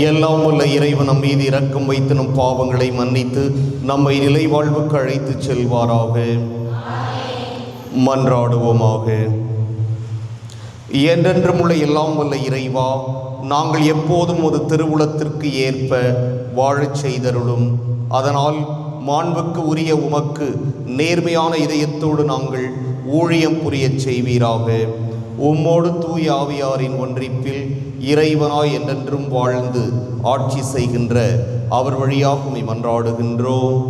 எல்லாம் உள்ள இறைவன் நம் மீது இரக்கம் வைத்து நம் பாவங்களை மன்னித்து நம்மை நிலை வாழ்வுக்கு அழைத்துச் செல்வாராக. மன்றாடுவோமாக. என்றென்றும் உள்ள எல்லாம் வல்ல இறைவா நாங்கள் எப்போதும் ஒரு திருவுளத்திற்கு ஏற்ப வாழச் செய்தருளும். அதனால் மாண்புக்கு உரிய உமக்கு நேர்மையான இதயத்தோடு நாங்கள் ஊழியம் புரியச் செய்வீராக. உம்மோடு தூய ஆவியாரின் ஒன்றிப்பில் இறைவனாய் என்றென்றும் வாழ்ந்து ஆட்சி செய்கின்ற அவர் வழியாக மன்றாடுகின்றோம்.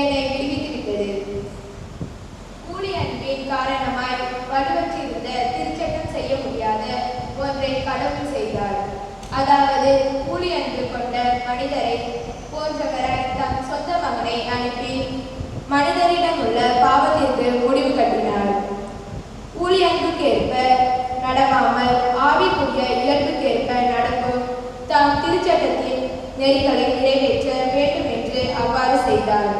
என்னை விடுவித்து விட்டது கூலி அன்பின் காரணமாய் வலுவற்றிருந்த திருச்சட்டம் செய்ய முடியாத ஒன்றை கடவுள் செய்தார். அதாவது கூலி அன்பு கொண்ட மனிதரை போன்றவராய் தம் சொந்த மகனை அனுப்பி மனிதரிடம் உள்ள பாவத்திற்கு முடிவு கட்டினார். கூலி அன்புக்கேற்ப நடவாமல் ஆவிக்குரிய இயல்புக்கேற்ப நடக்கும் தாம் திருச்சட்டத்தின் நெறிகளை நிறைவேற்ற வேண்டும் என்று அவ்வாறு செய்தார்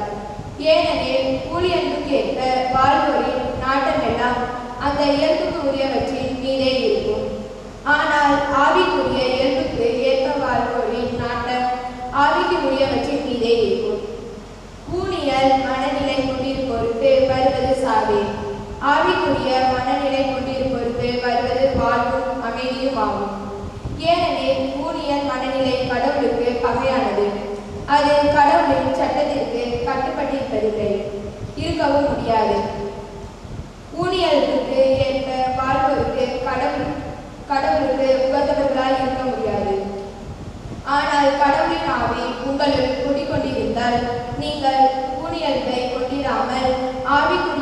ஏனெனில் ஊழி அன்புக்கேற்ப வாழ்வோரின் நாட்டமெல்லாம் அந்த இயல்புக்கு உரியவற்றின் மீதே இருக்கும் ஆனால் ஆவிக்குரிய இயல்புக்கு ஏற்ப வாழ்வோரின் நாட்டம் ஆவிக்கு உரியவற்றின் மீதே இருக்கும் ஊனியல் மனநிலை கொண்டிருப்போருக்கு வருவது சாவே ஆவிக்குரிய மனநிலை கொண்டிருப்போருக்கு வருவது வாழ்வும் அமைதியும் ஆகும். ஏனெனில் ஊழியர் மனநிலை கடவுளுக்கு பகையானது. அது கடவுளின் சட்டத்திற்கு கட்டுப்பட்டிருப்பதில்லை. இருக்கவும் முடியாது. ஊழியர்களுக்கு ஏற்ப வாழ்வோருக்கு கடவுள் கடவுளுக்கு உகந்தவர்களாய் இருக்க முடியாது. ஆனால் கடவுளின் ஆவி உங்களுள் குடிக்கொண்டிருந்தால் நீங்கள் ஊழியர்களை கொண்டிடாமல் ஆவிக்குரிய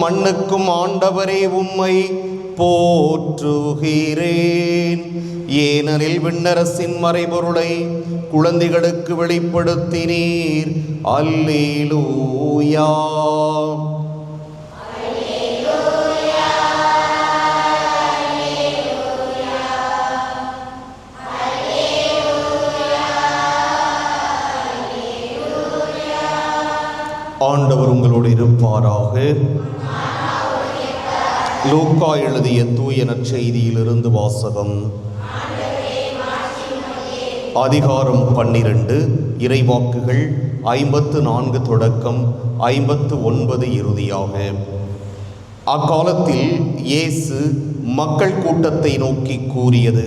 மண்ணுக்கும் ஆண்டவரே உம்மை போற்றுகிறேன். ஏனெனில் விண்ணரசின் மறைபொருளை குழந்தைகளுக்கு வெளிப்படுத்தினீர். அல்லேலூயா. ஆண்டவர் உங்களோடு இருப்பாராக. லூக்கா எழுதிய தூய நற்செய்தியிலிருந்து வாசகம். அதிகாரம் பன்னிரண்டு இறைவாக்குகள் ஐம்பத்து நான்கு தொடக்கம் ஐம்பத்து ஒன்பது இறுதியாக. அக்காலத்தில் இயேசு மக்கள் கூட்டத்தை நோக்கி கூறியது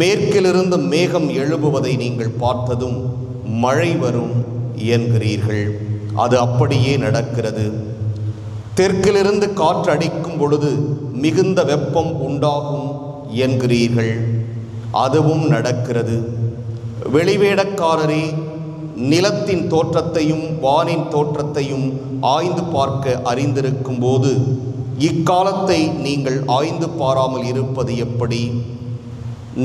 மேற்கிலிருந்து மேகம் எழுபுவதை நீங்கள் பார்த்ததும் மழை வரும் என்கிறீர்கள். அது அப்படியே நடக்கிறது. தெற்கிலிருந்து காற்று அடிக்கும் பொழுது மிகுந்த வெப்பம் உண்டாகும் என்கிறீர்கள். அதுவும் நடக்கிறது. வெளிவேடக்காரரே நிலத்தின் தோற்றத்தையும் வானின் தோற்றத்தையும் ஆய்ந்து பார்க்க அறிந்திருக்கும் போது இக்காலத்தை நீங்கள் ஆய்ந்து பாராமல் இருப்பது எப்படி?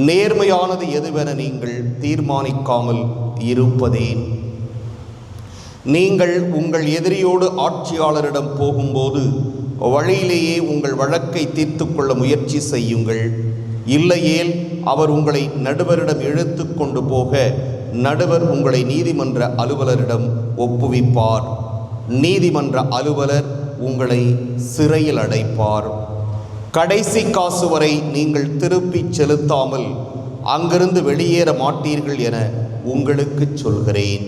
நேர்மையானது எதுவென நீங்கள் தீர்மானிக்காமல் இருப்பதேன்? நீங்கள் உங்கள் எதிரியோடு ஆட்சியாளரிடம் போகும்போது வழியிலேயே உங்கள் வழக்கை தீர்த்து கொள்ள முயற்சி செய்யுங்கள். இல்லையேல் அவர் உங்களை நடுவரிடம் இழுத்து கொண்டு போக நடுவர் உங்களை நீதிமன்ற அலுவலரிடம் ஒப்புவிப்பார். நீதிமன்ற அலுவலர் உங்களை சிறையில் அடைப்பார். கடைசி காசு வரை நீங்கள் திருப்பிச் செலுத்தாமல் அங்கிருந்து வெளியேற மாட்டீர்கள் என உங்களுக்கு சொல்கிறேன்.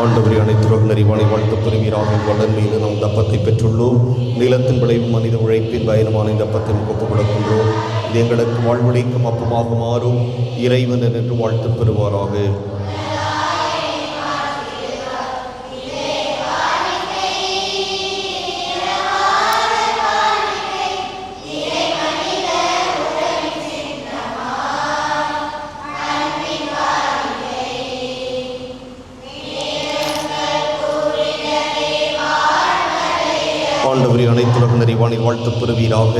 ஆண்டவரை அனைத்து நெறிவானை வாழ்த்து பெறுவீராக. வளர் மீது நாம் தப்பத்தை பெற்றுள்ளோம். நிலத்தின் விளைவு மனித உழைப்பின் பயணமான இந்த அப்பத்தை முகப்பு கொடுக்கின்றோம் இது எங்களுக்கு வாழ்வழிக்கும் அப்பமாக மாறும். இறைவன் என்று வாழ்த்து பெறுவாராக. ஆண்டவரை அனைத்துலக நிறைவானில் வாழ்த்து பெறுவீராக.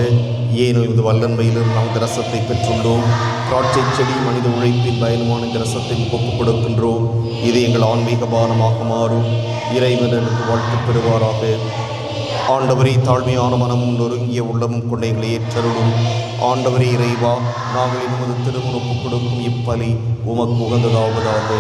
ஏனில் இது வல்லன்மையிலும் நாம் இந்த ரசத்தை பெற்றுள்ளோம். திராட்சை செடி மனித உழைப்பின் பயணமான இந்த ரசத்தை ஒப்புக் கொடுக்கின்றோம். இது எங்கள் ஆன்மீக பானமாக மாறும். இறைவனுக்கு வாழ்த்து பெறுவாராக. ஆண்டவரை தாழ்மையான மனமும் நொறுங்கிய உள்ளமும் கொண்ட எங்களை ஏற்றருளும். ஆண்டவரே இறைவா நாங்கள் எமது ஒப்புக் கொடுக்கும் இப்பலி உமக்கு உகந்ததாவதாக.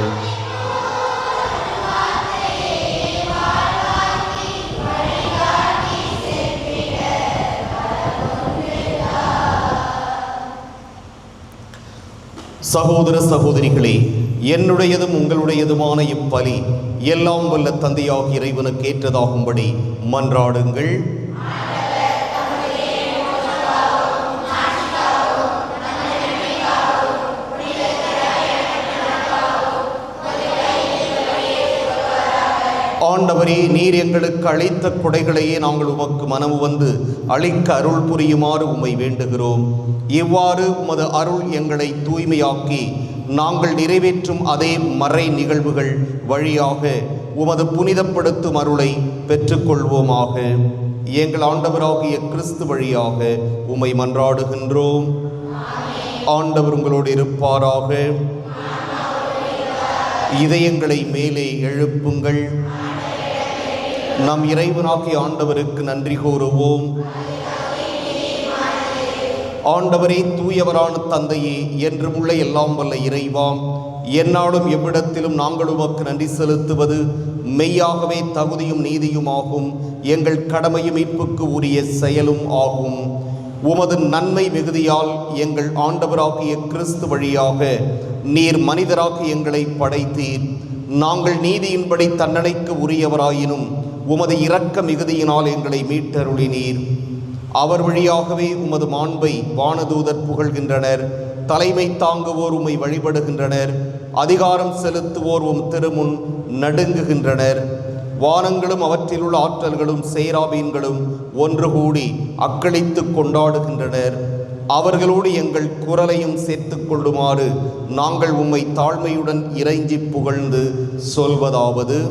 சகோதர சகோதரிகளே என்னுடையதும் உங்களுடையதுமான இப்பலி எல்லாம் வல்ல தந்தையாக இறைவனுக்கு ஏற்றதாகும்படி மன்றாடுங்கள். ஆண்டவரே நீர் எங்களுக்கு அளித்த கொடைகளையே நாங்கள் உமக்கு மனமு வந்து அழிக்க அருள் புரியுமாறு உம்மை வேண்டுகிறோம். இவ்வாறு உமது அருள் எங்களை தூய்மையாக்கி நாங்கள் நிறைவேற்றும் அதே மறை நிகழ்வுகள் வழியாக உமது புனிதப்படுத்தும் அருளை பெற்றுக்கொள்வோமாக. எங்கள் ஆண்டவராகிய கிறிஸ்து வழியாக உம்மை மன்றாடுகின்றோம். ஆண்டவர் உங்களோடு இருப்பாராக. இதயங்களை மேலே எழுப்புங்கள். நம் இறைவனாகிய ஆண்டவருக்கு நன்றி கூறுவோம். ஆண்டவரே தூயவரான தந்தையே என்றும் உள்ள எல்லாம் வல்ல இறைவாம் எந்நாளும் எவ்விடத்திலும் நாங்கள் உமக்கு நன்றி செலுத்துவது மெய்யாகவே தகுதியும் நீதியுமாகும். எங்கள் கடமையும் மீட்புக்கு உரிய செயலும் ஆகும். உமது நன்மை மிகுதியால் எங்கள் ஆண்டவராகிய கிறிஸ்து வழியாக நீர் மனிதராக எங்களை படைத்தீர். நாங்கள் நீதியின்படி தண்டனைக்கு உரியவராயினும் உமது இரக்க மிகுதியினால் எங்களை மீட்டருளினீர். அவர் வழியாகவே உமது மாண்பை வானதூதர் புகழ்கின்றனர். தலைமை தாங்குவோர் உம்மை வழிபடுகின்றனர். அதிகாரம் செலுத்துவோர் உம் திருமுன் நடுங்குகின்றனர். வானங்களும் அவற்றில் உள்ள ஆற்றல்களும் சேராபீன்களும் ஒன்று கூடி அக்களித்து கொண்டாடுகின்றனர். அவர்களோடு எங்கள் குரலையும் சேர்த்துக் கொள்ளுமாறு நாங்கள் உம்மை தாழ்மையுடன் இறைஞ்சி புகழ்ந்து சொல்வதாவது.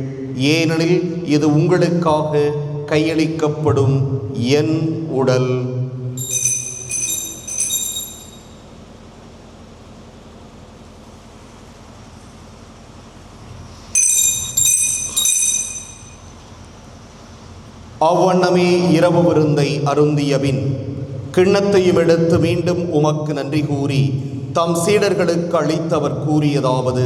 ஏனெனில் இது உங்களுக்காக கையளிக்கப்படும் என் உடல். அவ்வண்ணமே இரவு விருந்தை அருந்தியபின் கிண்ணத்தையும் எடுத்து மீண்டும் உமக்கு நன்றி கூறி தம் சீடர்களுக்கு அளித்தவர் கூறியதாவது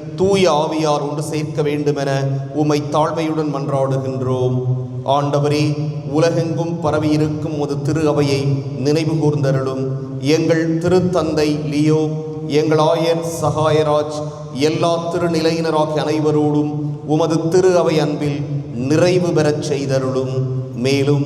தூய ஆவியார் ஒன்று சேர்க்க வேண்டுமென உம்மை தாழ்மையுடன் மன்றாடுகின்றோம். ஆண்டவரே உலகெங்கும் பரவியிருக்கும் ஒரு திரு அவையை நினைவு கூர்ந்தருளும். எங்கள் திருத்தந்தை லியோ எங்கள் ஆயர் சகாயராஜ் எல்லா திருநிலையினராக அனைவரோடும் உமது திரு அவை அன்பில் நிறைவு பெறச் செய்தருளும். மேலும்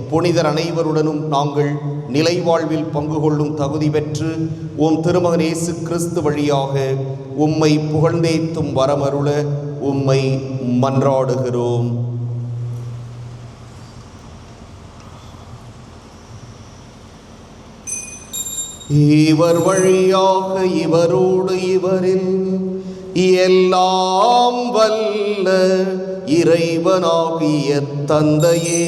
புனிதர் அனைவருடனும் நாங்கள் நிலை வாழ்வில் பங்கு கொள்ளும் தகுதி பெற்று உம் திருமகன் இயேசு கிறிஸ்து வழியாக உம்மை புகழ்ந்தேத்தும் வரமருள உம்மை மன்றாடுகிறோம். இவர் வழியாக இவரோடு இவரில் எல்லாம் வல்ல இறைவனாகிய தந்தையே.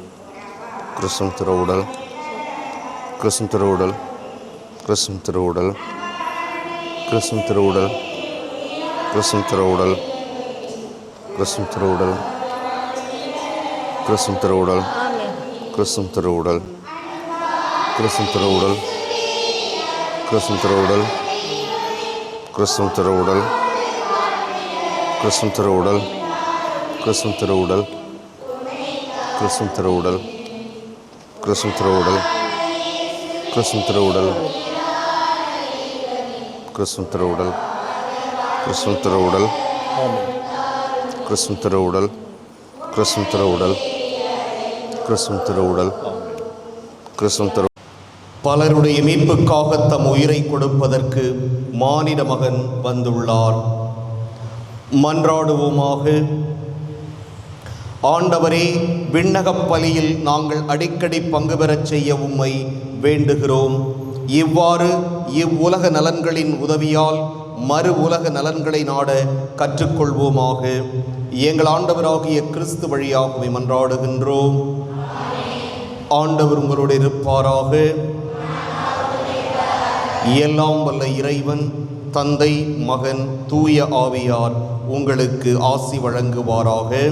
கிறிஸ்துவின் திருவுடல் கிறிஸ்துவின் திருவுடல் கிறிஸ்துவின் திருவுடல் கிறிஸ்துவின் திருவுடல் கிறிஸ்துவின் திருவுடல் கிறிஸ்துவின் திருவுடல் கிறிஸ்துவின் திருவுடல் ஆமென் திருவுடல் கிறிஸ்துவின் திருவுடல் கிறிஸ்துவின் திருவுடல் கிறிஸ்துவின் திருவுடல் கிறிஸ்துவின் திருவுடல் கிறிஸ்துவின் திருவுடல் கிறிஸ்துவின் திருவுடல் கிறிஸ்துவின் திருவுடல் கிறிஸ்துவின் திருவுடல் கிறிஸ்துவின் திருவுடல் கிறிஸ்துவின் திருவுடல் கிறிஸ்துவின் திருவுடல் கிறிஸ்துவின் திருவுடல் கிறிஸ்துவின் திருவுடல் கிறிஸ்துவின் திரு பலருடைய மீட்புக்காக தம் உயிரை கொடுப்பதற்கு மானிட மகன் வந்துள்ளார். மன்றாடுவோமாக ஆண்டவரே விண்ணகப் பலியில் நாங்கள் அடிக்கடி பங்கு பெறச் செய்ய உம்மை வேண்டுகிறோம். இவ்வாறு இவ்வுலக நலன்களின் உதவியால் மறு உலக நலன்களை நாட கற்றுக்கொள்வோமாக. எங்கள் ஆண்டவராகிய கிறிஸ்து வழியாகவே மன்றாடுகின்றோம். ஆண்டவர் உங்களோடு இருப்பாராக. எல்லாம் வல்ல இறைவன் தந்தை மகன் தூய ஆவியார் உங்களுக்கு ஆசி வழங்குவாராக.